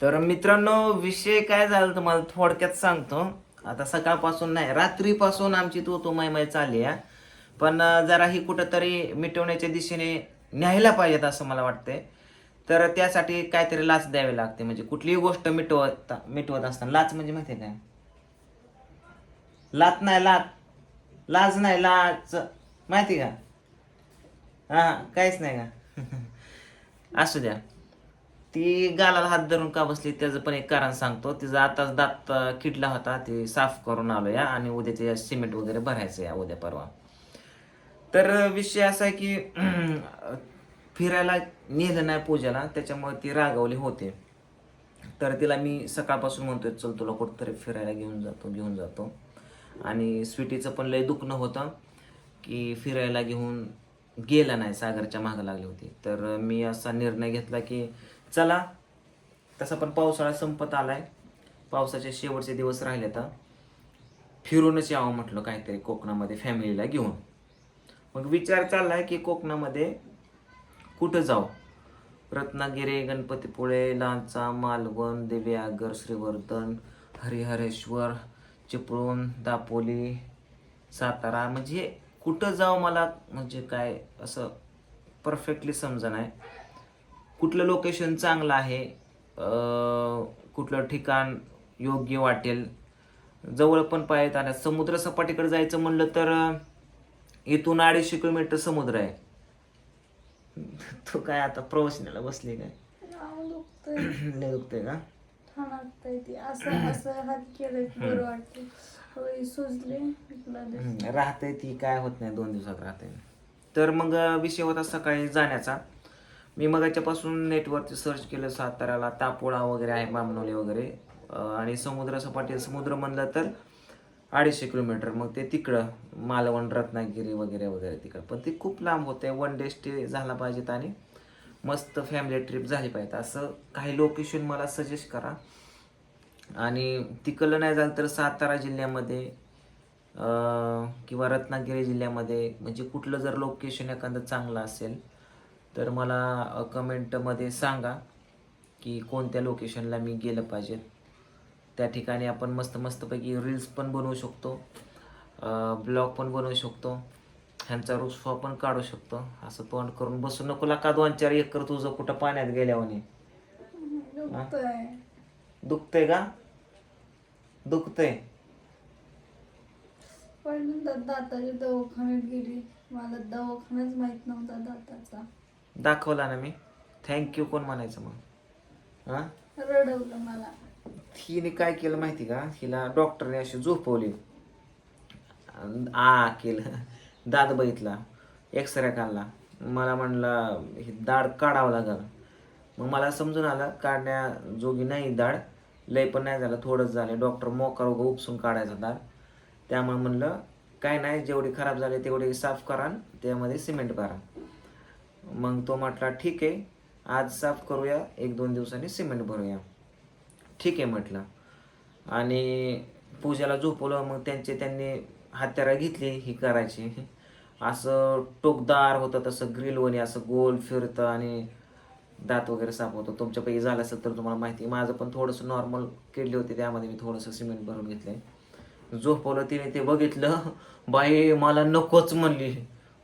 तर मित्रांनो विषय काय झाला तुम्हाला थोडक्यात सांगतो. आता सकाळपासून नाही रात्रीपासून आमची तू तो मैमय चालली आहे. पण जरा ही कुठंतरी मिटवण्याच्या दिशेने न्यायला पाहिजेत असं मला वाटतंय. तर त्यासाठी काहीतरी लाच द्यावी लागते. म्हणजे कुठलीही गोष्ट मिटवत मिटवत असताना लाच म्हणजे माहिती आहे काय लाच नाही लात लाज नाही लाच. माहिती का? हा काहीच नाही का? असू द्या. ती गालाला हात धरून का बसली त्याचं पण एक कारण सांगतो. तिचा आताच दात किडला होता ते साफ करून आलो या आणि उद्या ते सिमेंट वगैरे भरायचं या उद्या परवा. तर विषय असा आहे की फिरायला नेलं नाही पूजाला त्याच्यामुळे ती रागावली होते. तर तिला मी सकाळपासून म्हणतोय चल तुला कुठंतरी फिरायला घेऊन जातो घेऊन जातो. आणि स्वीटीचं पण लय दुखणं होतं की फिरायला घेऊन गेला नाही सागरच्या मागं लागली होती. तर मी असा निर्णय घेतला की चला. तसा पण पावसाळा संपत आलाय. पावसाचे शेवटचे दिवस राहिले आता फिरूनच यावं म्हटलं काहीतरी कोकणामध्ये फॅमिलीला घेऊन. मग विचार चाललाय की कोकणामध्ये कुठं जाऊ? रत्नागिरी गणपतीपुळे लांचा मालवण देव्यागर श्रीवर्धन हरिहरेश्वर चिपळूण दापोली सातारा. म्हणजे कुठं जाऊ मला? म्हणजे काय असं परफेक्टली समजा नाही कुठलं लोकेशन चांगलं आहे कुठलं ठिकाण योग्य वाटेल? जवळ पण पाहिजे आणि समुद्र सपाटीकडे जायचं म्हणलं तर इथून अडीचशे किलोमीटर समुद्र आहे. तो काय आता प्रवचनाला बसले काय? दुखतंय. का वाटतंय. ती. काय होत नाही दोन दिवसात राहते तर मग विषय होता सकाळी जाण्याचा. मी मगाच्यापासून नेटवरती सर्च केलं साताराला तापोळा वगैरे आहे बामनोली वगैरे. आणि समुद्रसपाटी समुद्र म्हणलं तर अडीचशे किलोमीटर. मग ते तिकडं मालवण रत्नागिरी वगैरे वगैरे तिकडं. पण ते खूप लांब होते वन डे स्टे झाला पाहिजेत आणि मस्त फॅमिली ट्रिप झाली पाहिजे असं काही लोकेशन मला सजेस्ट करा. आणि तिकडलं नाही झालं तर सातारा जिल्ह्यामध्ये किंवा रत्नागिरी जिल्ह्यामध्ये म्हणजे कुठलं जर लोकेशन एखादं चांगलं असेल तर मला कमेंटमध्ये सांगा की कोणत्या लोकेशनला मी गेलं पाहिजे. त्या ठिकाणी आपण मस्त मस्तपैकी रील्स पण बनवू शकतो ब्लॉग पण बनवू शकतो ह्यांचा रुसफा पण काढू शकतो. असं तोंड करून बसू नको का दोन चार एकर तुझं कुठं पाण्यात गेल्यावर दुखतंय का? दुखतंय. पण दाताच्या दवाखान्यात गेली. मला दवाखानाच माहीत नव्हता दाताचा. दाखवला ना मी. थँक्यू कोण म्हणायचं मग? हां? रडवलं मला. हिने काय केलं माहिती का? हिला डॉक्टरने अशी झोपवली. आ केलं. दात बघितला. एक्सरे काढला. मला म्हणलं हे दाढ काढावं लागल. मग मला समजून आलं काढण्या जोगी नाही दाढ. लय पण नाही झालं थोडंच झालं. डॉक्टर मोकार उगं उपसून काढायचा दाढ. त्यामुळे म्हणलं काय नाही जेवढी खराब झाली तेवढी साफ करा त्यामध्ये सिमेंट करा मग तो म्हटला ठीक आहे आज साफ करूया एक दोन दिवसांनी सिमेंट भरूया. ठीक आहे म्हटलं. आणि पूजाला झोपवलं मग त्यांचे त्यांनी हत्यारा घेतली ही करायची. असं टोकदार होतं तसं ग्रिलवणी असं गोल फिरतं आणि दात वगैरे साफ होतं. तुमच्यापैकी झालं असेल तर तुम्हाला माहिती आहे. माझं पण थोडंसं नॉर्मल किडली होती त्यामध्ये मी थोडंसं सिमेंट भरून घेतलं झोपवलं तिने ते बघितलं बाई मला नकोच म्हणली.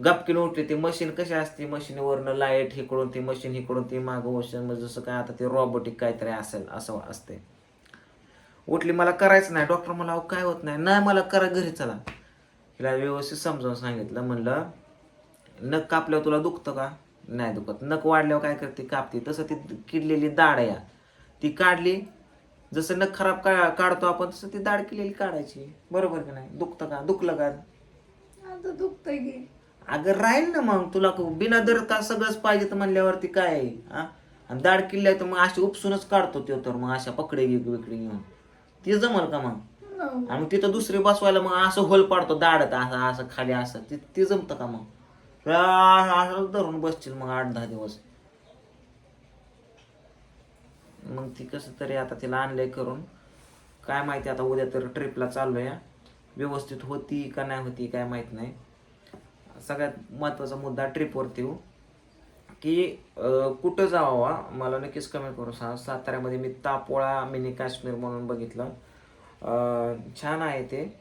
गपकीने उठली ती मशीन कशी असते? मशीनवरनं लाइट हिकडून ती मशीन हिकडून ती मागं वशन जसं काय आता ते रॉबोटिक काहीतरी असेल असं असते. उठली मला करायचं नाही. डॉक्टर मला अहो काय होत नाही? नाही मला करा घरी चला. हिला व्यवस्थित समजावून सांगितलं. म्हणलं नख कापल्यावर तुला दुखतं का? नाही दुखत. नख वाढल्यावर काय करते? कापते. तसं ती किडलेली दाढ आहे ती काढली. जसं नख खराब का काढतो आपण तसं ती दाढ केलेली काढायची. बरोबर की नाही? दुखतं का? दुखलं का? आता दुखतंय की. अगं राहील ना मग तुला बिना दर का सगळंच पाहिजे तर म्हणल्यावरती काय आहे? हा? आणि दाढ किल्ल्या तर मग अशी उपसूनच काढतो तो तर मग अशा पकडे विकडे घेऊन. ती जमल का मग? नको. आणि तिथं दुसरी बसवायला मग असं होल पाडतो दाढत असं असं खाली असं. ते ते जमतं का मग? असं धरून बसतील मग आठ दहा दिवस. मग ती कसं तरी आता तिला आणलंय करून. काय माहिती आता उद्या तर ट्रिपला चाललोय व्यवस्थित होती का नाही होती काय माहीत नाही. सगळ्यात महत्त्वाचा मुद्दा ट्रिपवरती येऊ हो. की कुठं जावा मला नक्कीच कमेंट करू सांग. साताऱ्यामध्ये मी तापोळा मिनी काश्मीर म्हणून बघितलं. छान आहे ते.